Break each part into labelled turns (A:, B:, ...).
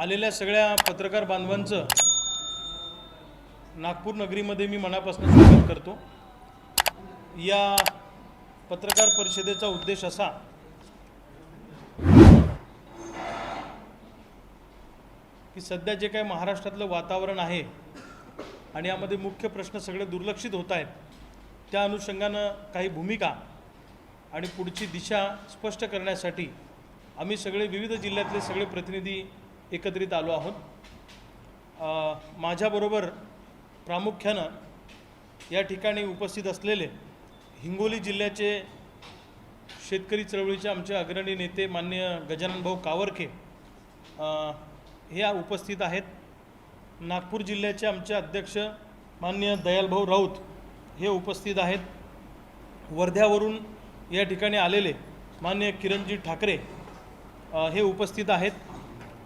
A: आलेल्या सगळ्या पत्रकार बांधवांचं नागपूर नगरीमध्ये मी मनापासून स्वागत करतो. या पत्रकार परिषदेचा उद्देश असा की सध्या जे काही महाराष्ट्रातलं वातावरण आहे आणि यामध्ये मुख्य प्रश्न सगळे दुर्लक्षित होत आहेत त्या अनुषंगानं काही भूमिका आणि पुढची दिशा स्पष्ट करण्यासाठी आम्ही सगळे विविध जिल्ह्यातले सगळे प्रतिनिधी एकत्रित आलो आहोत. माझ्याबरोबर प्रामुख्यानं या ठिकाणी उपस्थित असलेले हिंगोली जिल्ह्याचे शेतकरी चळवळीचे आमचे अग्रणी नेते मान्य गजाननभाऊ कावरके कावरखे हे उपस्थित आहेत. नागपूर जिल्ह्याचे आमचे अध्यक्ष मान्य दयालभाऊ राऊत हे उपस्थित आहेत. वर्ध्यावरून या ठिकाणी आलेले मान्य किरणजी ठाकरे हे उपस्थित आहेत.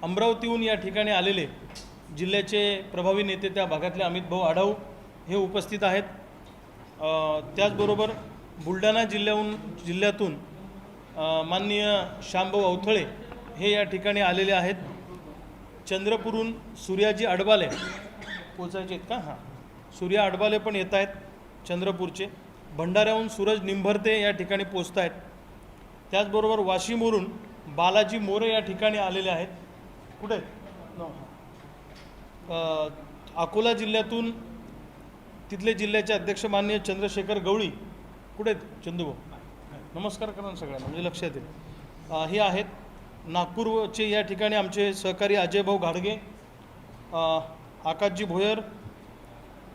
A: अमरावतीहून या ठिकाणी आलेले जिल्ह्याचे प्रभावी नेते त्या भागातले अमित भाऊ आढाऊ हे उपस्थित आहेत. त्याचबरोबर बुलढाणा जिल्ह्याहून जिल्ह्यातून माननीय श्यामभाऊ अवथळे हे या ठिकाणी आलेले आहेत. चंद्रपूरहून सूर्याजी अडबाले पोचायचे आहेत का? हां. सूर्या अडबाले पण येत आहेत चंद्रपूरचे. भंडाऱ्याहून सूरज निंभरते या ठिकाणी पोचत आहेत त्याचबरोबर वाशिमवरून बालाजी मोरे या ठिकाणी आलेले आहेत. कुठे आहेत? अकोला जिल्ह्यातून तिथले जिल्ह्याचे अध्यक्ष माननीय चंद्रशेखर गवळी कुठे आहेत चंदूभाऊ? नमस्कार करा ना सगळ्यांना म्हणजे लक्षात येईल. हे आहेत नागपूरचे या ठिकाणी आमचे सहकारी अजयभाऊ घाडगे आकाशजी भोयर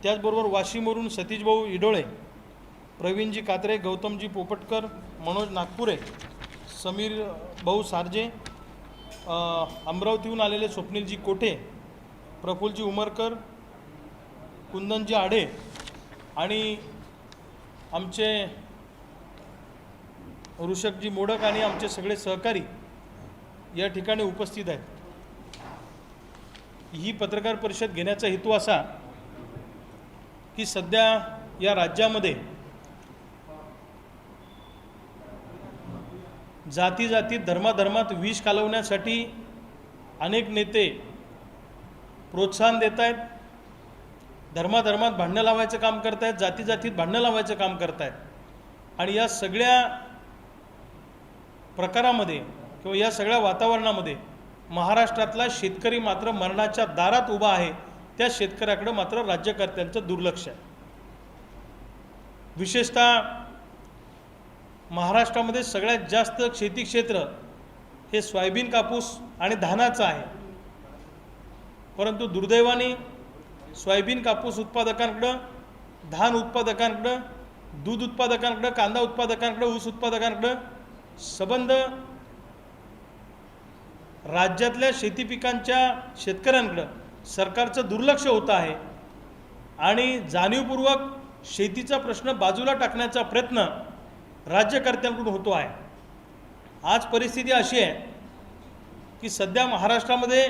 A: त्याचबरोबर वाशिमवरून सतीशभाऊ इडोळे प्रवीणजी कात्रे गौतमजी पोपटकर मनोज नागपुरे समीर भाऊ सारजे अमरावतीहून आलेले स्वप्नीलजी कोठे प्रफुल्लजी उमरकर कुंदनजी आढे आणि आमचे ऋषभजी मोडक आणि आमचे सगळे सहकारी या ठिकाणी उपस्थित आहेत. ही पत्रकार परिषद घेण्याचा हेतू असा की सध्या या राज्यामध्ये जाती जातीत धर्माधर्मात विष कालवण्यासाठी अनेक नेते प्रोत्साहन देत आहेत धर्माधर्मात भांडणं लावायचं काम करतायत जाती जातीत भांडणं लावायचं काम करतायत. आणि या सगळ्या प्रकारामध्ये किंवा या सगळ्या वातावरणामध्ये महाराष्ट्रातला शेतकरी मात्र मरणाच्या दारात उभा आहे. त्या शेतकऱ्याकडं मात्र राज्यकर्त्यांचं दुर्लक्ष आहे. विशेषतः महाराष्ट्रामध्ये सगळ्यात जास्त शेती क्षेत्र हे सोयाबीन कापूस आणि धानाचं आहे. परंतु दुर्दैवाने सोयाबीन कापूस उत्पादकांकडं धान उत्पादकांकडं दूध उत्पादकांकडं कांदा उत्पादकांकडं ऊस उत्पादकांकडं संबंध राज्यातल्या शेती पिकांच्या शेतकऱ्यांकडं सरकारचं दुर्लक्ष होतं आहे आणि जाणीवपूर्वक शेतीचा प्रश्न बाजूला टाकण्याचा प्रयत्न राज्यकर्त्यांकडून होतो आहे. आज परिस्थिती अशी आहे की सध्या महाराष्ट्रामध्ये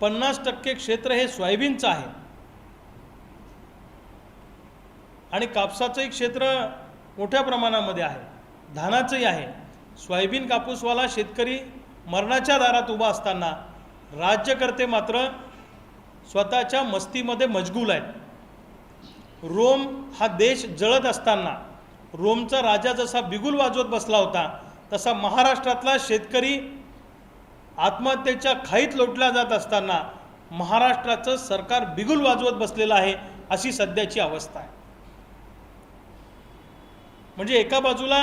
A: पन्नास टक्के क्षेत्र हे सोयाबीनचं आहे. आणि कापसाचंही क्षेत्र मोठ्या प्रमाणामध्ये आहे. धानाचंही आहे. सोयाबीन कापूसवाला शेतकरी मरणाच्या दारात उभा असताना राज्यकर्ते मात्र स्वतःच्या मस्तीमध्ये मजगूल आहेत. रोम हा देश जळत असताना रोमचा राजा जसा बिगुल वाजवत बसला होता तसा महाराष्ट्रातला शेतकरी आत्महत्येच्या खाईत लोटला जात असताना महाराष्ट्राचं सरकार बिगुल वाजवत बसलेलं आहे अशी सध्याची अवस्था आहे. म्हणजे एका बाजूला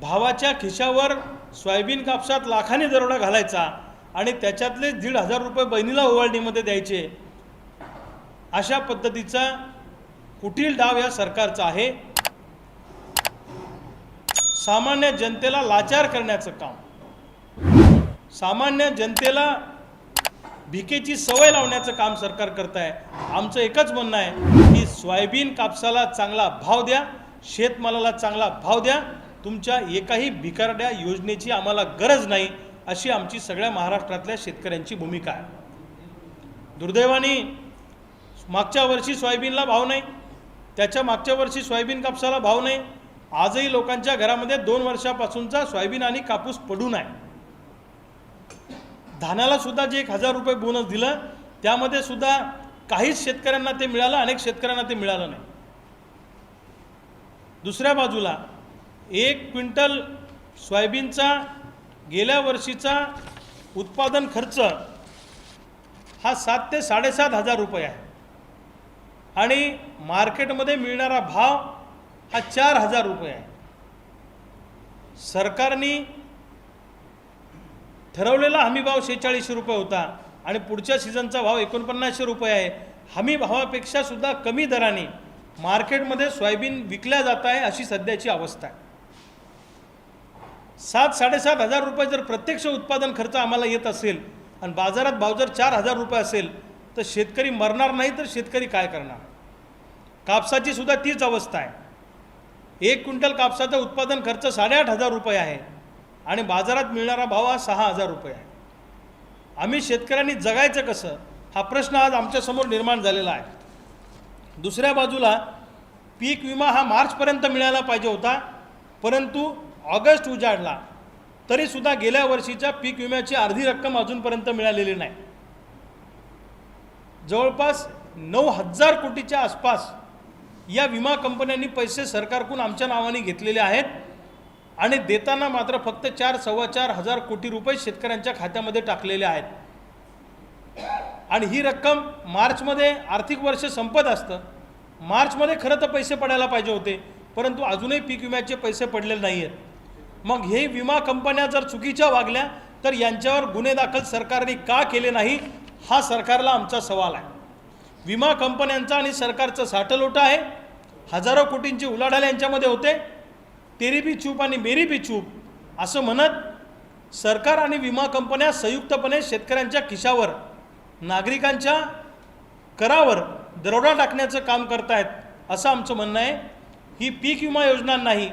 A: भावाच्या खिशावर सोयाबीन कापसात लाखाने दरोडा घालायचा आणि त्याच्यातले दीड हजार रुपये बहिणीला ओवाळणीमध्ये द्यायचे अशा पद्धतीचा कुटील डाव या सरकारचा आहे. सामान्य जनतेला लाचार करण्याचं काम. सामान्य जनतेला भिकेची सवय लावण्याचं काम सरकार करत आहे आमचं एकच म्हणणं आहे की सोयाबीन कापसाला चांगला भाव द्या शेतमालाला चांगला भाव द्या. तुमच्या एकाही भिकारड्या योजनेची आम्हाला गरज नाही अशी आमची सगळ्या महाराष्ट्रातल्या शेतकऱ्यांची भूमिका आहे. दुर्दैवाने मागच्या वर्षी सोयाबीनला भाव नाही. त्याच्या मागच्या वर्षी सोयाबीन कापसाला भाव नाही. आजही लोकांच्या घरामध्ये दोन वर्षापासूनचा सोयाबीन आणि कापूस पडून आहे धानाला सुद्धा जे एक हजार रुपये बोनस दिलं त्यामध्ये सुद्धा काहीच शेतकऱ्यांना ते मिळालं अनेक शेतकऱ्यांना ते मिळालं नाही. दुसऱ्या बाजूला एक क्विंटल सोयाबीनचा गेल्या वर्षीचा उत्पादन खर्च हा सात ते साडेसात हजार रुपये आहे. आणि मार्केटमध्ये मिळणारा भाव हा चार हजार रुपये आहे. सरकारने ठरवलेला हमी भाव शेहेचाळीसशे रुपये होता आणि पुढच्या सीझनचा भाव एकोणपन्नासशे रुपये आहे. हमी भावापेक्षा सुद्धा कमी दराने मार्केटमध्ये सोयाबीन विकल्या जात आहे अशी सध्याची अवस्था आहे. सात साडेसात हजार रुपये जर प्रत्यक्ष उत्पादन खर्च आम्हाला येत असेल आणि बाजारात भाव जर चार हजार रुपये असेल तर शेतकरी मरणार नाही तर शेतकरी काय करणार? कापसाची सुद्धा तीच अवस्था आहे. एक क्विंटल कापसाचं उत्पादन खर्च साडेआठ हजार रुपये आहे आणि बाजारात मिळणारा भाव हा सहा हजार रुपये आहे. आम्ही शेतकऱ्यांनी जगायचं कसं हा प्रश्न आज आमच्यासमोर निर्माण झालेला आहे. दुसऱ्या बाजूला पीक विमा हा मार्चपर्यंत मिळायला पाहिजे होता परंतु ऑगस्ट उजाडला तरीसुद्धा गेल्या वर्षीच्या पीक विम्याची अर्धी रक्कम अजूनपर्यंत मिळालेली नाही. जवळपास नऊ हजार कोटीच्या आसपास या विमा कंपन्यांनी पैसे सरकारकडून आमच्या नावाने घेतलेले आहेत आणि देताना मात्र फक्त चार सव्वा चार हजार कोटी रुपये शेतकऱ्यांच्या खात्यामध्ये टाकलेले आहेत. आणि ही रक्कम मार्चमध्ये आर्थिक वर्ष संपत असतं. मार्चमध्ये खरं तर पैसे पडायला पाहिजे होते परंतु अजूनही पीक विम्याचे पैसे पडलेले नाही आहेत मग हे विमा कंपन्या जर चुकीच्या वागल्या तर यांच्यावर गुन्हे दाखल सरकारने का केले नाही हा सरकारला आमचा सवाल आहे. विमा कंपन्यांचा आणि सरकारचं साठलोटं आहे. हजारो कोटींची उलाढाल यांच्यामध्ये होते. तेरी बी चूप आणि मेरी बी चूप असं म्हणत सरकार आणि विमा कंपन्या संयुक्तपणे शेतकऱ्यांच्या खिशावर नागरिकांच्या करावर दरोडा टाकण्याचं काम करतायत असं आमचं म्हणणं आहे. ही पीक विमा योजना नाही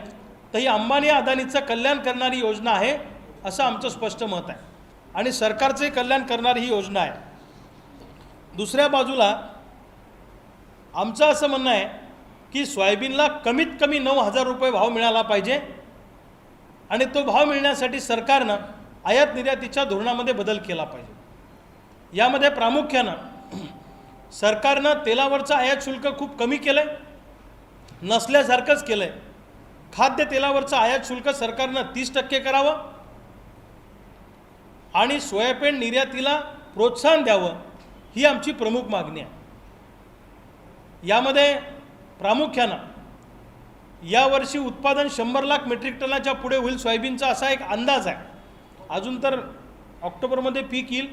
A: तर ही अंबानी अदानीचं कल्याण करणारी योजना आहे असं आमचं स्पष्ट मत आहे. आणि सरकारचे कल्याण करणारी ही योजना आहे. दुसऱ्या बाजूला आमचं असं म्हणणं आहे की सोयाबीनला कमीत कमी नऊ हजार रुपये भाव मिळाला पाहिजे. आणि तो भाव मिळण्यासाठी सरकारनं आयात निर्यातीच्या धोरणामध्ये बदल केला पाहिजे. यामध्ये प्रामुख्यानं सरकारनं तेलावरचं आयात शुल्क खूप कमी केलं आहे नसल्यासारखंच केलं आहे खाद्य तेलावरचं आयात शुल्क सरकारनं तीस टक्के करावं आणि सोयाबीन निर्यातीला प्रोत्साहन द्यावं ही आमची प्रमुख मागणी आहे. यामध्ये प्रामुख्यानं यावर्षी उत्पादन शंभर लाख मेट्रिक टनाच्या पुढे होईल. सोयाबीनचा असा एक अंदाज आहे. अजून तर ऑक्टोबरमध्ये पीक येईल.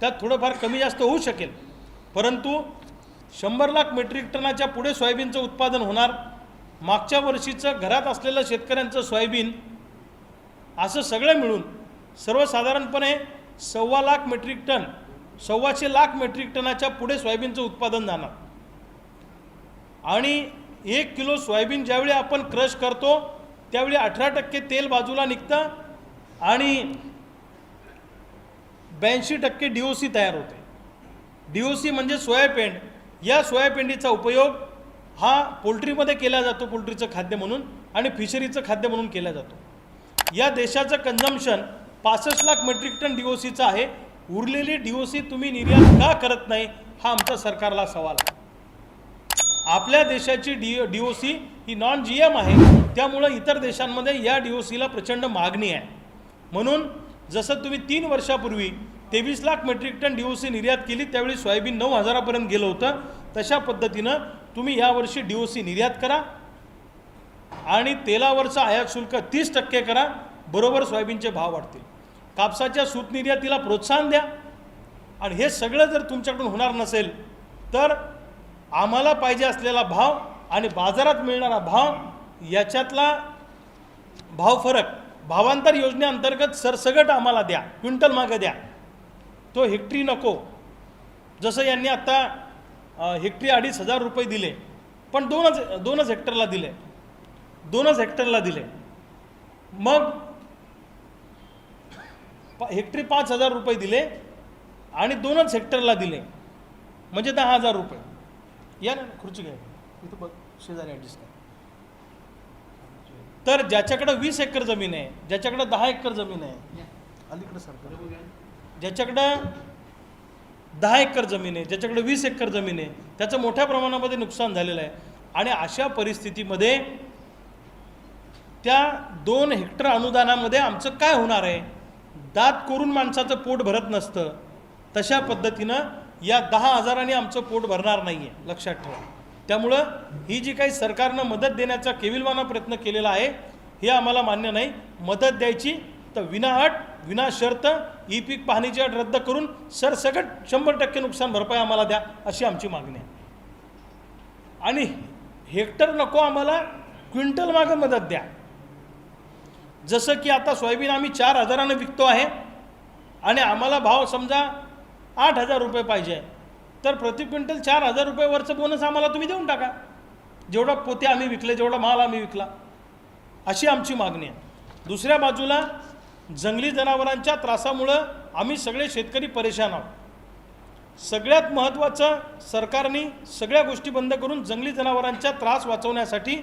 A: त्यात थोडंफार कमी जास्त होऊ शकेल. परंतु शंभर लाख मेट्रिक टनाच्या पुढे सोयाबीनचं उत्पादन होणार. मागच्या वर्षीचं घरात असलेलं शेतकऱ्यांचं सोयाबीन असं सगळं मिळून सर्वसाधारणपणे सव्वा लाख मेट्रिक टन सव्वाशे लाख मेट्रिक टनाच्या पुढे सोयाबीनचं उत्पादन जाणार. आणि एक किलो सोयाबीन ज्यावेळी आपण क्रश करतो त्यावेळी अठरा टक्के तेल बाजूला निघतं आणि ब्याऐंशी टक्के डी ओ सी तयार होते. डी ओ सी म्हणजे सोयापेंड या सोयापेंडीचा उपयोग हा पोल्ट्रीमध्ये केला जातो पोल्ट्रीचं खाद्य म्हणून आणि फिशरीचं खाद्य म्हणून केला जातो. या देशाचं कन्झम्शन पासष्ट lakh metric ton D O सीचं आहे. उरलेली डी ओ सी तुम्ही निर्यात का करत नाही हा आमचा सरकारला सवाल आहे. आपल्या देशाची डी डी ओ सी ही नॉन जी एम आहे. त्यामुळं इतर देशांमध्ये या डी ओ सीला प्रचंड मागणी आहे. म्हणून जसं तुम्ही तीन वर्षापूर्वी तेवीस lakh metric ton D O C निर्यात केली त्यावेळी सोयाबीन नऊ हजारापर्यंत गेलं होतं. तशा पद्धतीनं तुम्ही यावर्षी डी ओ सी निर्यात करा आणि तेलावरचं आयात शुल्क तीस टक्के करा बरोबर सोयाबीनचे भाव वाढतील. कापसाच्या सूत निर्यातीला प्रोत्साहन द्या. आणि हे सगळं जर तुमच्याकडून होणार नसेल तर आम्हाला पाहिजे असलेला भाव आणि बाजारात मिळणारा भाव याच्यातला भाव फरक भावांतर योजनेअंतर्गत सरसगट आम्हाला द्या क्विंटल मागं द्या. तो हेक्टरी नको. जसं यांनी आत्ता हेक्टरी अडीच हजार रुपये दिले पण दोनच दोनच हेक्टरला दिले. दोनच हेक्टरला दिले. मग प- हेक्टरी पाच हजार रुपये दिले आणि दोनच हेक्टरला दिले. म्हणजे दहा हजार रुपये. या ना खुर्ची घ्या. इथं बघ शेजारी ॲडजस्ट करा. तर ज्याच्याकडं वीस एकर जमीन आहे ज्याच्याकडं दहा एकर जमीन आहे अलीकडे सरकार ज्याच्याकडं दहा एकर जमीन आहे ज्याच्याकडे वीस एकर जमीन आहे त्याचं मोठ्या प्रमाणामध्ये नुकसान झालेलं आहे. आणि अशा परिस्थितीमध्ये त्या दोन हेक्टर अनुदानामध्ये आमचं काय होणार आहे? दात करून माणसाचं पोट भरत नसतं. तशा पद्धतीनं या दहा हजारांनी आमचं पोट भरणार नाही आहे लक्षात ठेवा. त्यामुळं ही जी काही सरकारनं मदत देण्याचा केविलवाना प्रयत्न केलेला आहे हे आम्हाला मान्य नाही. मदत द्यायची तर विनाअट विना शर्त ई पीक पाहणीची अट रद्द करून सरसकट शंभर टक्के नुकसान भरपाई आम्हाला द्या अशी आमची मागणी आहे. आणि हेक्टर नको आम्हाला क्विंटल मागं मदत द्या. जसं की आता सोयाबीन आम्ही चार हजारानं विकतो आहे आणि आम्हाला भाव समजा आठ हजार रुपये पाहिजे. तर प्रति क्विंटल चार हजार रुपयेवरचं बोनस आम्हाला तुम्ही देऊन टाका. जेवढा पोते आम्ही विकले जेवढा माल आम्ही विकला. अशी आमची मागणी आहे. दुसऱ्या बाजूला जंगली जनावरांच्या त्रासामुळं आम्ही सगळे शेतकरी परेशान आहोत. सगळ्यात महत्त्वाचं सरकारने सगळ्या गोष्टी बंद करून जंगली जनावरांचा त्रास वाचवण्यासाठी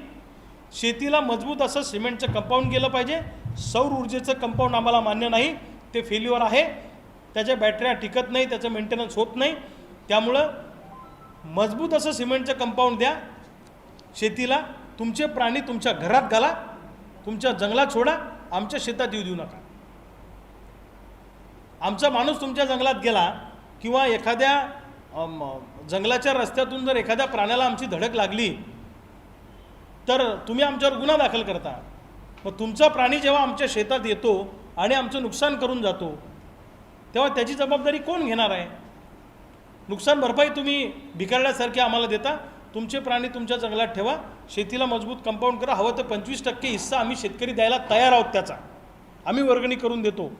A: शेतीला मजबूत असं सिमेंटचं कंपाऊंड केलं पाहिजे. सौर ऊर्जेचं कंपाऊंड आम्हाला मान्य नाही. ते फेल्युअर आहे. त्याच्या बॅटऱ्या टिकत नाही त्याचं मेंटेनन्स होत नाही. त्यामुळं मजबूत असं सिमेंटचं कंपाऊंड द्या. शेतीला तुमचे प्राणी तुमच्या घरात घाला. तुमच्या जंगलात सोडा. आमच्या शेतात येऊ देऊ नका. आमचा माणूस तुमच्या जंगलात गेला किंवा एखाद्या जंगलाच्या रस्त्यातून जर एखाद्या प्राण्याला आमची धडक लागली तर तुम्ही आमच्यावर गुन्हा दाखल करता. मग तुमचा प्राणी जेव्हा आमच्या शेतात येतो आणि आमचं नुकसान करून जातो तेव्हा त्याची जबाबदारी कोण घेणार आहे? नुकसान भरपाई तुम्ही भिकारल्यासारखी आम्हाला देता. तुमचे प्राणी तुमच्या जंगलात ठेवा. शेतीला मजबूत कंपाऊंड करा. हवं तर पंचवीस टक्के हिस्सा आम्ही शेतकरी द्यायला तयार आहोत त्याचा. आम्ही वर्गणी करून देतो.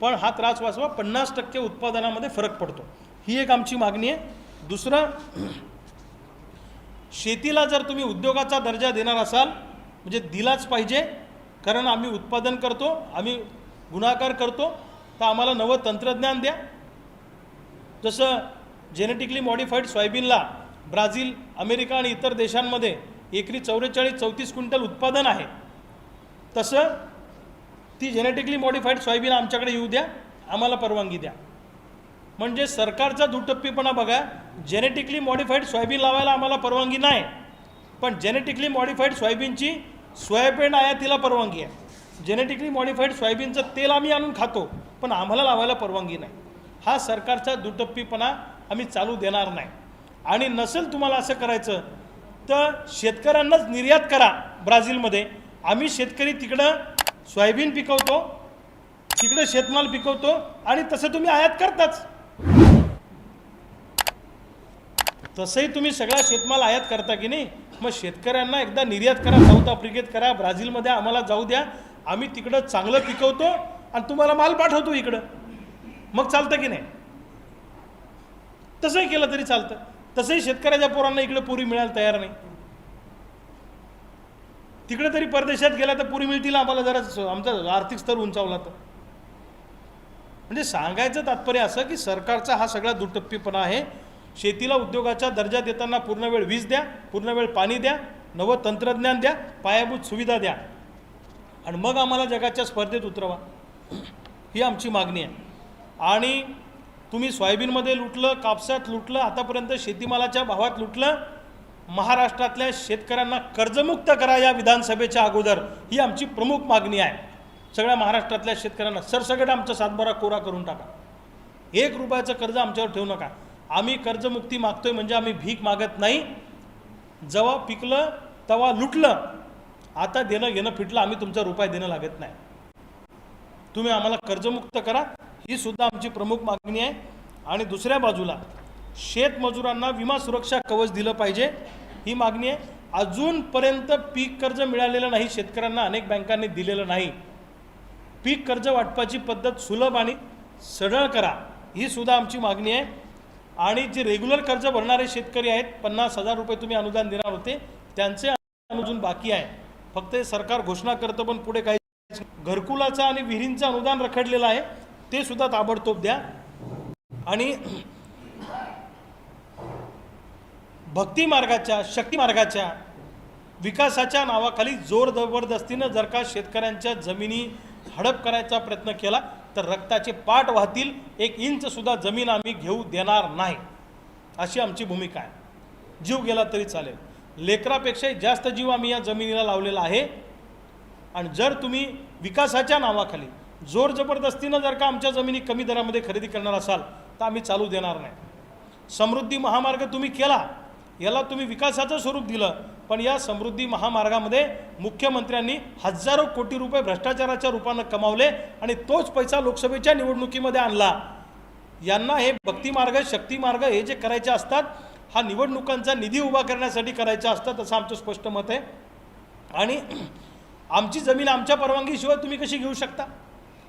A: पण हा त्रास वाचवा. पन्नास टक्के उत्पादनामध्ये फरक पडतो. ही एक आमची मागणी आहे. दुसरं शेतीला जर तुम्ही उद्योगाचा दर्जा देणार असाल म्हणजे दिलाच पाहिजे. कारण आम्ही उत्पादन करतो. आम्ही गुणाकार करतो. तर आम्हाला नवं तंत्रज्ञान द्या. जसं जेनेटिकली मॉडिफाईड सोयाबीनला ब्राझील अमेरिका आणि इतर देशांमध्ये एकरी चौवेचाळीस चौतीस क्विंटल उत्पादन आहे. तसं ती जेनेटिकली मॉडिफाईड सोयाबीन आमच्याकडे येऊ द्या आम्हाला परवानगी द्या. म्हणजे सरकारचा दुटप्पीपणा बघा जेनेटिकली मॉडिफाईड सोयाबीन लावायला आम्हाला परवानगी नाही. पण जेनेटिकली मॉडिफाईड सोयाबीनची सोयाबीन आयातीला परवानगी आहे. जेनेटिकली मॉडिफाईड सोयाबीनचं तेल आम्ही आणून खातो पण आम्हाला लावायला परवानगी नाही. हा सरकारचा दुटप्पीपणा आम्ही चालू देणार नाही. आणि नसेल तुम्हाला असं करायचं तर शेतकऱ्यांनाच निर्यात करा ब्राझीलमध्ये. आम्ही शेतकरी तिकडं सोयाबीन पिकवतो तिकडं शेतमाल पिकवतो आणि तसं तुम्ही आयात करताच. तसंही तुम्ही सगळा शेतमाल आयात करता की नाही? मग शेतकऱ्यांना एकदा निर्यात करा साऊथ आफ्रिकेत करा ब्राझीलमध्ये आम्हाला जाऊ द्या. आम्ही तिकडं चांगलं पिकवतो आणि तुम्हाला माल पाठवतो इकडं. मग चालतं की नाही? तसंही केलं तरी चालतं. तसंही शेतकऱ्याच्या पोरांना इकडे पुरी मिळायला तयार नाही. तिकडे तरी परदेशात गेला तर पुरी मिळतील आम्हाला जरा आमचा आर्थिक स्तर उंचावला तर. म्हणजे सांगायचं तात्पर्य असं की सरकारचा हा सगळा दुटप्पीपणा आहे. शेतीला उद्योगाचा दर्जा देताना पूर्ण वेळ वीज द्या पूर्ण वेळ पाणी द्या नवं तंत्रज्ञान द्या पायाभूत सुविधा द्या. आणि मग आम्हाला जगाच्या स्पर्धेत उतरवा. ही आमची मागणी आहे. आणि तुम्ही सोयाबीनमध्ये लुटलं कापसात लुटलं आतापर्यंत शेतीमालाच्या भावात लुटलं महाराष्ट्रातल्या शेतकऱ्यांना कर्जमुक्त करा या विधानसभेच्या अगोदर ही आमची प्रमुख मागणी आहे. सगळ्या महाराष्ट्रातल्या शेतकऱ्यांना सरसगट आमचा सातबारा कोरा करून टाका. एक रुपयाचं कर्ज आमच्यावर ठेवू नका. आम्ही कर्जमुक्ती मागतोय म्हणजे आम्ही भीक मागत नाही. जेव्हा पिकलं तेव्हा लुटलं आता देणं घेणं फिटलं आम्ही तुमचा रुपये देणं लागत नाही. तुम्ही आम्हाला कर्जमुक्त करा ही सुद्धा आमची प्रमुख मागणी आहे. आणि दुसऱ्या बाजूला शेतमजुरांना विमा सुरक्षा कवच दिलं पाहिजे ही मागणी आहे. अजूनपर्यंत पीक कर्ज मिळालेलं नाही शेतकऱ्यांना अनेक बँकांनी दिलेलं नाही. पीक कर्ज वाटपाची पद्धत सुलभ आणि सरळ करा ही सुद्धा आमची मागणी आहे. आणि जे रेग्युलर कर्ज भरणारे शेतकरी आहेत पन्नास हजार रुपये तुम्ही अनुदान देणार होते त्यांचे अनुदान बाकी आहे. फक्त हे सरकार घोषणा करतं पण पुढे काही घरकुलाचं आणि विहिरींचं अनुदान रखडलेलं आहे ते सुद्धा ताबडतोब द्या. आणि भक्ती मार्गाच्या शक्ती मार्गाच्या विकासाच्या नावाखाली जोर जबरदस्तीनं जर का शेतकऱ्यांच्या जमिनी हडप करायचा प्रयत्न केला तर रक्ताचे पाठ वाहतील एक इंचसुद्धा जमीन आम्ही घेऊ देणार नाही अशी आमची भूमिका आहे. जीव गेला तरी चालेल. लेकरापेक्षाही जास्त जीव आम्ही या जमिनीला लावलेला आहे. आणि जर तुम्ही विकासाच्या नावाखाली जोर जबरदस्तीनं जर का आमच्या जमिनी कमी दरामध्ये खरेदी करणार असाल तर आम्ही चालू देणार नाही. समृद्धी महामार्ग तुम्ही केला याला तुम्ही विकासाचं स्वरूप दिलं पण या समृद्धी महामार्गामध्ये मुख्यमंत्र्यांनी हजारो कोटी रुपये भ्रष्टाचाराच्या रूपानं कमावले आणि तोच पैसा लोकसभेच्या निवडणुकीमध्ये आणला. यांना हे भक्तिमार्ग शक्तिमार्ग हे जे करायचे असतात हा निवडणुकांचा निधी उभा करण्यासाठी करायचा असतात असं आमचं स्पष्ट मत आहे. आणि आमची जमीन आमच्या परवानगीशिवाय तुम्ही कशी घेऊ शकता?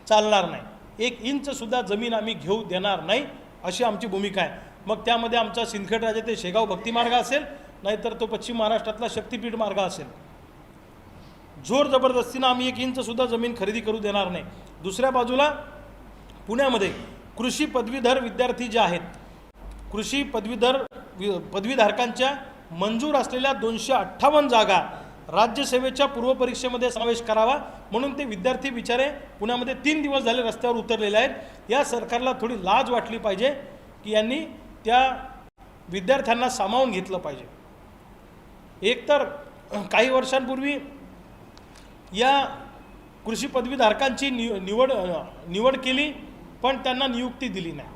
A: चालणार नाही. एक इंचसुद्धा जमीन आम्ही घेऊ देणार नाही अशी आमची भूमिका आहे. मग त्यामध्ये आमचा सिंदखेड राजा ते शेगाव भक्तिमार्ग असेल नाहीतर तो पश्चिम महाराष्ट्रातला शक्तीपीठ मार्ग असेल. जोर जबरदस्तीनं आम्ही एक इंचसुद्धा जमीन खरेदी करू देणार नाही. दुसऱ्या बाजूला पुण्यामध्ये कृषी पदवीधर विद्यार्थी जे आहेत कृषी पदवीधर वि- पदवीधारकांच्या मंजूर असलेल्या दोनशे अठ्ठावन्न जागा राज्यसेवेच्या पूर्वपरीक्षेमध्ये समावेश करावा. म्हणून ते विद्यार्थी बिचारे पुण्यामध्ये तीन दिवस झाले रस्त्यावर उतरलेले आहेत. या सरकारला थोडी लाज वाटली पाहिजे की यांनी त्या विद्यार्थ्यांना सामावून घेतलं पाहिजे. एकतर काही वर्षांपूर्वी या कृषी पदवीधारकांची नि निवड निवड केली पण त्यांना नियुक्ती दिली नाही.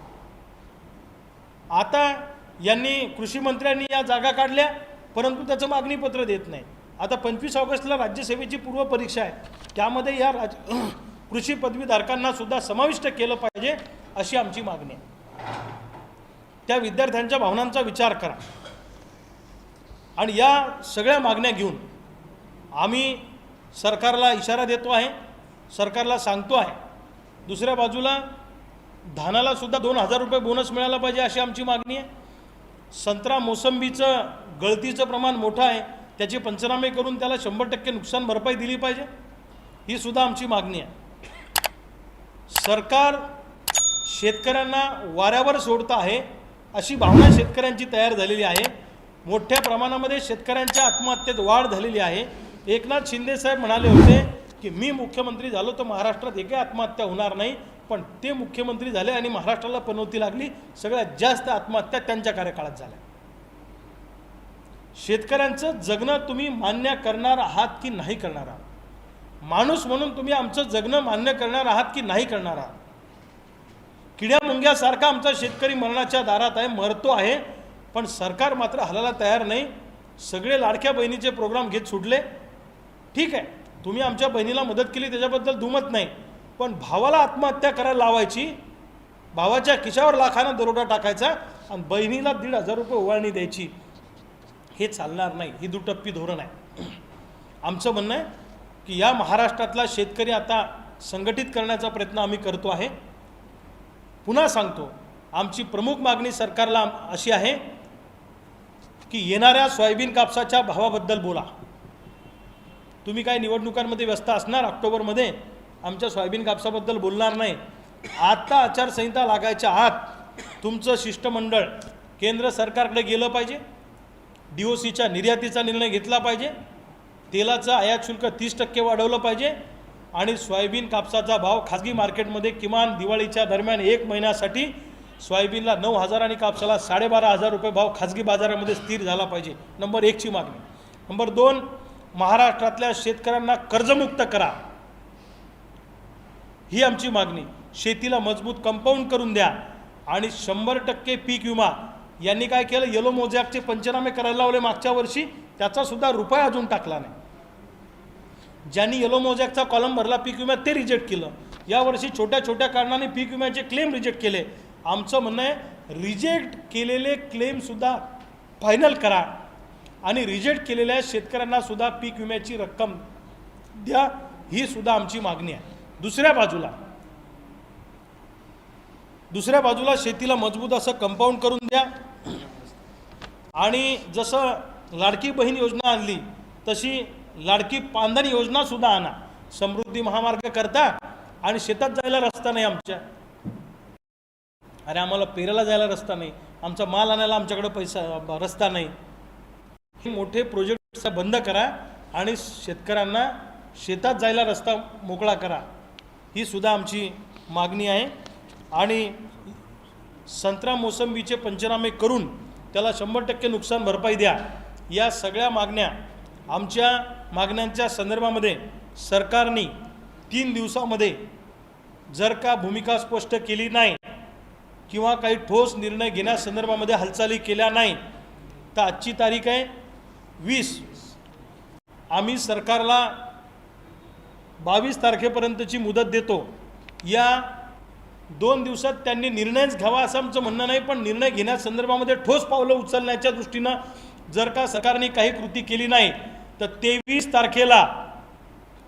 A: आता यांनी कृषी मंत्र्यांनी या जागा काढल्या परंतु त्याचं मागणीपत्र देत नाही. आता पंचवीस ऑगस्टला राज्यसेवेची पूर्वपरीक्षा आहे. त्यामध्ये या राज कृषी पदवीधारकांना सुद्धा समाविष्ट केलं पाहिजे अशी आमची मागणी आहे. त्या विद्यार्थ्यांच्या भावनांचा विचार करा. आणि या सगळ्या मागण्या घेऊन आम्ही सरकारला इशारा देतो आहे सरकारला सांगतो आहे. दुसऱ्या बाजूला धानाला सुद्धा दोन हजार रुपये बोनस मिळाला पाहिजे अशी आमची मागणी आहे. संत्रा मोसंबीचं गळतीचं प्रमाण मोठं आहे. त्याचे पंचनामे करून त्याला शंभर टक्के नुकसान भरपाई दिली पाहिजे. ही सुद्धा आमची मागणी आहे. सरकार शेतकऱ्यांना वाऱ्यावर सोडतं आहे अशी भावना शेतकऱ्यांची तयार झालेली आहे. मोठ्या प्रमाणामध्ये शेतकऱ्यांच्या आत्महत्येत वाढ झालेली आहे. एकनाथ शिंदे साहेब म्हणाले होते की मी मुख्यमंत्री झालो तर महाराष्ट्रात एकही आत्महत्या होणार नाही. पण ते मुख्यमंत्री झाले आणि महाराष्ट्राला पनवती लागली सगळ्यात जास्त आत्महत्या त्यांच्या कार्यकाळात झाल्या. शेतकऱ्यांचं जगणं तुम्ही मान्य करणार आहात की नाही करणार आहात? माणूस म्हणून तुम्ही आमचं जगणं मान्य करणार आहात की नाही करणार आहात? किड्या मुंग्यासारखा आमचा शेतकरी मरणाच्या दारात आहे मरतो आहे पण सरकार मात्र हलायला तयार नाही. सगळे लाडक्या बहिणीचे प्रोग्राम घेत सुटले. ठीक आहे तुम्ही आमच्या बहिणीला मदत केली त्याच्याबद्दल दुमत नाही. पण भावाला आत्महत्या करायला लावायची भावाच्या खिशावर लाखानं दरोडा टाकायचा आणि बहिणीला दीड हजार रुपये ओवाळणी द्यायची हे चालणार नाही ही दुटप्पी धोरण आहे. आमचं म्हणणं आहे की या महाराष्ट्रातला शेतकरी आता संघटित करण्याचा प्रयत्न आम्ही करतो आहे. पुन्हा सांगतो आमची प्रमुख मागणी सरकारला अशी आहे की येणाऱ्या सोयाबीन कापसाच्या भावाबद्दल बोला. तुम्ही काय निवडणुकांमध्ये व्यस्त असणार? ऑक्टोबरमध्ये आमच्या सोयाबीन कापसाबद्दल बोलणार नाही. आत्ता आचारसंहिता लागायच्या आत तुमचं शिष्टमंडळ केंद्र सरकारकडे गेलं पाहिजे. डी ओ सीच्या निर्यातीचा निर्णय घेतला पाहिजे. तेलाचं आयात शुल्क तीस टक्के वाढवलं पाहिजे. आणि सोयाबीन कापसाचा भाव खाजगी मार्केटमध्ये किमान दिवाळीच्या दरम्यान एक महिन्यासाठी सोयाबीनला नऊ हजार आणि कापसाला साडेबारा हजार रुपये भाव खाजगी बाजारामध्ये स्थिर झाला पाहिजे. नंबर एकची मागणी. नंबर दोन महाराष्ट्रातल्या शेतकऱ्यांना कर्जमुक्त करा. ही आमची मागणी. शेतीला मजबूत कंपाऊंड करून द्या. आणि शंभर टक्के पीक विमा. यांनी काय केलं? येलो मोजॅकचे पंचनामे करायला लावले मागच्या वर्षी. त्याचासुद्धा रुपया अजून टाकला नाही. ज्यांनी येलो मोजॅकचा कॉलम भरला पीक विम्यात ते रिजेक्ट केलं. यावर्षी छोट्या छोट्या कारणाने पीक विम्याचे क्लेम रिजेक्ट केले. आमचं म्हणणं आहे रिजेक्ट केलेले क्लेमसुद्धा फायनल करा. आणि रिजेक्ट केलेल्या शेतकऱ्यांनासुद्धा पीक विम्याची रक्कम द्या. ही सुद्धा आमची मागणी आहे. दुसऱ्या बाजूला. दुसऱ्या बाजूला शेतीला मजबूत असं कंपाऊंड करून द्या. आणि जसं लाडकी बहीण योजना आणली तशी लाडकी पांधन योजना सुद्धा आणा. समृद्धी महामार्ग करता आणि शेतात जायला रस्ता नाही आमच्या. अरे आम्हाला पेराला जायला रस्ता नाही. आमचा माल आणायला आमच्याकडे पैसा रस्ता नाही. हे मोठे प्रोजेक्ट बंद करा आणि शेतकऱ्यांना शेतात जायला रस्ता मोकळा करा. ही सुद्धा आमची मागणी आहे. आणि संत्रा मोसंबीचे पंचनामे करून त्याला शंभर टक्के नुकसान भरपाई द्या. या सगळ्या मागण्या आमच्या मागण्यांच्या संदर्भामध्ये सरकारने तीन दिवसामध्ये जर का भूमिका स्पष्ट केली नाही किंवा काही ठोस निर्णय घेण्यासंदर्भामध्ये हालचाली केल्या नाही तर आजची तारीख आहे वीस. आम्ही सरकारला बावीस तारखेपर्यंतची मुदत देतो. या दोन दिवसात त्यांनी निर्णयच घ्यावा असं आमचं म्हणणं नाही पण निर्णय घेण्यासंदर्भामध्ये ठोस पावलं उचलण्याच्या दृष्टीनं जर का सरकारने काही कृती केली नाही तर तेवीस तारखेला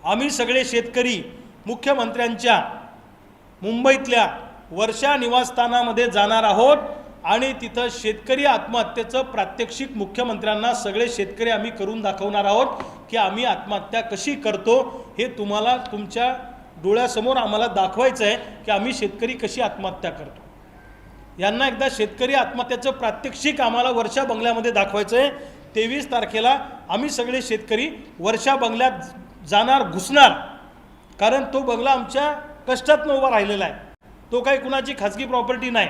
A: आम्ही सगळे शेतकरी मुख्यमंत्र्यांच्या मुंबईतल्या वर्षा निवासस्थानामध्ये जाणार आहोत. आणि तिथं शेतकरी आत्महत्येचं प्रात्यक्षिक मुख्यमंत्र्यांना सगळे शेतकरी आम्ही करून दाखवणार आहोत की आम्ही आत्महत्या कशी करतो हे तुम्हाला तुमच्या डोळ्यासमोर आम्हाला दाखवायचं आहे की आम्ही शेतकरी कशी आत्महत्या करतो. यांना एकदा शेतकरी आत्महत्याचं प्रात्यक्षिक आम्हाला वर्षा बंगल्यामध्ये दाखवायचं आहे तेवीस तारखेला आम्ही सगळे शेतकरी वर्षा बंगल्यात जाणार घुसणार. कारण तो बंगला आमच्या कष्टातनं उभा राहिलेला आहे. तो काही कुणाची खाजगी प्रॉपर्टी नाही.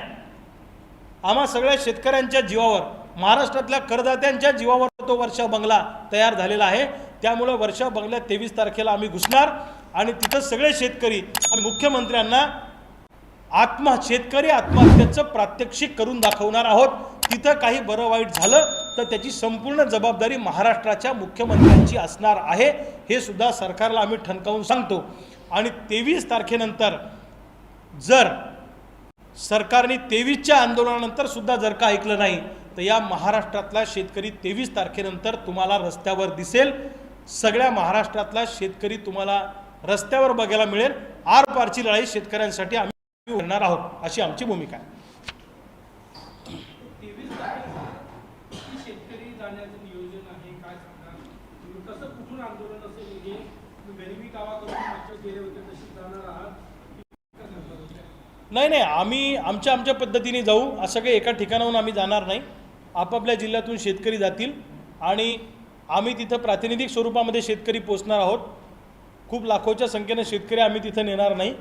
A: आम्हा सगळ्या शेतकऱ्यांच्या जीवावर महाराष्ट्रातल्या करदात्यांच्या जीवावर तो वर्षा बंगला तयार झालेला आहे. त्यामुळं वर्षा बंगल्यात तेवीस तारखेला आम्ही घुसणार आणि तिथं सगळे शेतकरी आणि मुख्यमंत्र्यांना आत्मा शेतकरी आत्महत्येचं प्रात्यक्षिक करून दाखवणार आहोत. तिथं काही बरं वाईट झालं तर त्याची संपूर्ण जबाबदारी महाराष्ट्राच्या मुख्यमंत्र्यांची असणार आहे. हे सुद्धा सरकारला आम्ही ठणकावून सांगतो. आणि तेवीस तारखेनंतर जर सरकारने तेवीसच्या आंदोलनानंतर सुद्धा जर का ऐकलं नाही तर या महाराष्ट्रातला शेतकरी तेवीस तारखेनंतर तुम्हाला रस्त्यावर दिसेल. सगळ्या महाराष्ट्रातला शेतकरी तुम्हाला रस्त्यावर बघायला मिळेल. आर पारची लढाई शेतकऱ्यांसाठी आम्ही करणार आहोत अशी आमची भूमिका आहे
B: तेवीस तारखेला किती शेतकरी जाण्याचं नियोजन आहे काय सांगणार तुम्ही कसं कुठून आंदोलन असेल हे तुम्ही गरिबी कावा करून मागच्या गेले होते तशी जाणार आहात की काय करणार होते?
A: नाही नाही आम्ही आमच्या आमच्या पद्धतीने जाऊ. असं काही एका ठिकाणाहून आम्ही जाणार नाही. आपापल्या जिल्ह्यातून शेतकरी जातील आणि आम्ही तिथं प्रातिनिधिक स्वरूपामध्ये शेतकरी पोचणार आहोत. खूप लाखोच्या संख्येनं शेतकरी आम्ही तिथं नेणार नाही.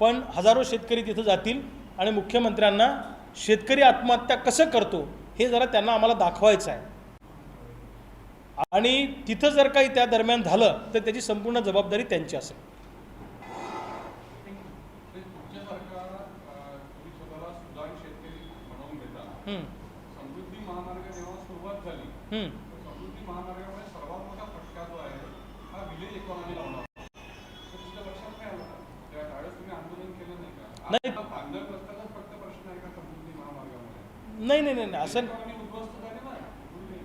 A: पण हजारो शेतकरी तिथं जातील आणि मुख्यमंत्र्यांना शेतकरी आत्महत्या कसं करतो हे जरा त्यांना आम्हाला दाखवायचं आहे. आणि तिथं जर काही त्या दरम्यान झालं तर त्याची संपूर्ण जबाबदारी त्यांची असेल
C: ते तुमच्यासारखा अ, तुम्ही स्वतःला सुधारित शेतकरी म्हणवून घेता
A: हं,
C: समृद्धी महामार्ग जेव्हा सुरुवात झाली. तर समृद्धी महामार्गामुळे सर्वात मोठा फटका जो आहे हा विलेज तुमच्या लक्षात काय आलं? त्या त्यावेळेस तुम्ही आंदोलन केलं नाही का?
A: नाही.
C: रस्त्याचाच फक्त प्रश्न आहे का समृद्धी महामार्गामुळे
A: नाही नाही नाही नाही, असं
C: उद्ध्वस्त झाली ना पूर्वी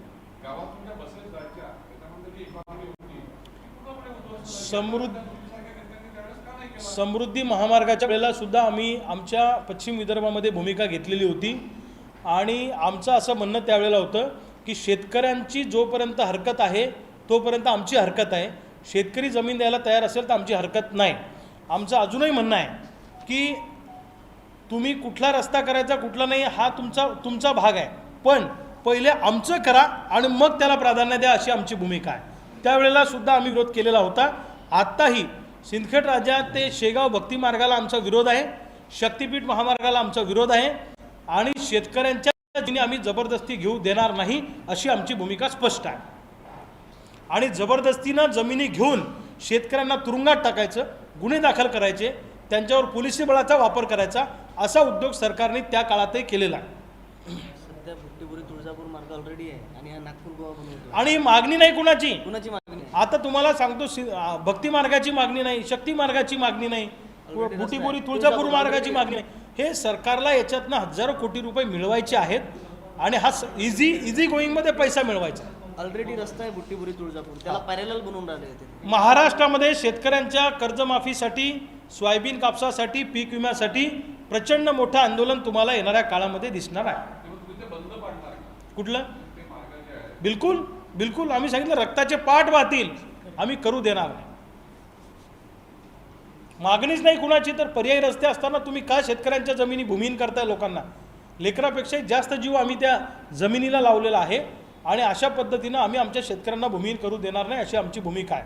C: गावात तुमच्या बसेस जायच्या त्याच्यामध्ये जी इकॉनॉमी होती ती पूर्णपणे उद्ध्वस्त झाली.
A: समृद्ध समृद्धी महामार्गाच्या वेळेला सुद्धा आम्ही आमच्या पश्चिम विदर्भामध्ये भूमिका घेतलेली होती. आणि आमचं असं म्हणणं त्यावेळेला होतं की शेतकऱ्यांची जोपर्यंत हरकत आहे तोपर्यंत आमची हरकत आहे. शेतकरी जमीन द्यायला तयार असेल तर आमची हरकत नाही. आमचं अजूनही म्हणणं आहे की तुम्ही कुठला रस्ता करायचा कुठला नाही हा तुमचा तुमचा भाग आहे. पण पहिले आमचं करा आणि मग त्याला प्राधान्य द्या अशी आमची भूमिका आहे. त्यावेळेला सुद्धा आम्ही विरोध केलेला होता. आत्ताही सिंदखेड राज्यात ते शेगाव भक्ती मार्गाला आमचा विरोध आहे. शक्तिपीठ महामार्गाला आमचा विरोध आहे. आणि शेतकऱ्यांच्या जिने आम्ही जबरदस्ती घेऊ देणार नाही अशी आमची भूमिका स्पष्ट आहे. आणि जबरदस्तीनं जमिनी घेऊन शेतकऱ्यांना तुरुंगात टाकायचं गुन्हे दाखल करायचे त्यांच्यावर पोलिसी बळाचा वापर करायचा असा उद्योग सरकारने त्या काळातही केलेला आहे.
D: सध्या भुट्टीपुरी तुळजापूर मार्ग ऑलरेडी आहे आणि हा
A: मागणी नाही कुणाची?
D: कुणाची मागणी
A: आता तुम्हाला सांगतो भक्ती मार्गाची मागणी नाही शक्ती मार्गाची मागणी नाही बुटीपुरी. तुळजापूर मार्गाची मागणी नाही. हे सरकारला याच्यातनं हजारो कोटी रुपये मिळवायचे आहेत आणि हा इझी इझी गोईंगमध्ये पैसा मिळवायचा
D: ऑलरेडी रस्ता आहे भुट्टीपुरी तुळजापूर. त्याला पॅरेलल बनवून राहिले
A: महाराष्ट्रामध्ये शेतकऱ्यांच्या कर्जमाफीसाठी सोयाबीन कापसासाठी पीक विम्यासाठी प्रचंड मोठं आंदोलन तुम्हाला येणाऱ्या काळामध्ये दिसणार आहे. कुठलं? बिलकुल बिलकुल. आम्ही सांगितलं रक्ताचे पाठ वाहतील. आम्ही करू देणार. नाही मागणीच नाही कुणाची तर पर्यायी रस्ते असताना तुम्ही का शेतकऱ्यांच्या जमिनी भूमिहीन करताय लोकांना? लेकरापेक्षाही जास्त जीव आम्ही त्या जमिनीला लावलेला आहे आणि अशा पद्धतीनं आम्ही आमच्या शेतकऱ्यांना भूमिहीन करू देणार नाही अशी आमची भूमिका आहे.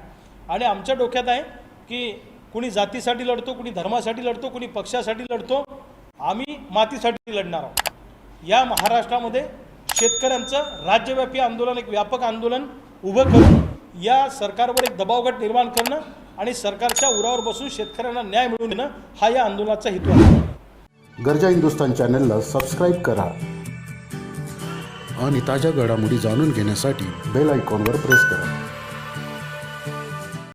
A: आणि आमच्या डोक्यात आहे की कुणी जातीसाठी लढतो कुणी धर्मासाठी लढतो कुणी पक्षासाठी लढतो आम्ही मातीसाठी लढणार आहोत. या महाराष्ट्रामध्ये शेतकऱ्यांचं राज्यव्यापी आंदोलन एक व्यापक आंदोलन उभं करून या सरकारवर एक दबावगट निर्माण करणं आणि सरकारच्या उरावर बसून शेतकऱ्यांना न्याय मिळवून देणं हा या आंदोलनाचा हेतू आहे.
E: गरजा हिंदुस्तान चॅनलला सबस्क्राईब करा
F: आणि ताज्या घडामोडी जाणून घेण्यासाठी
E: बेल आयकॉनवर प्रेस करा.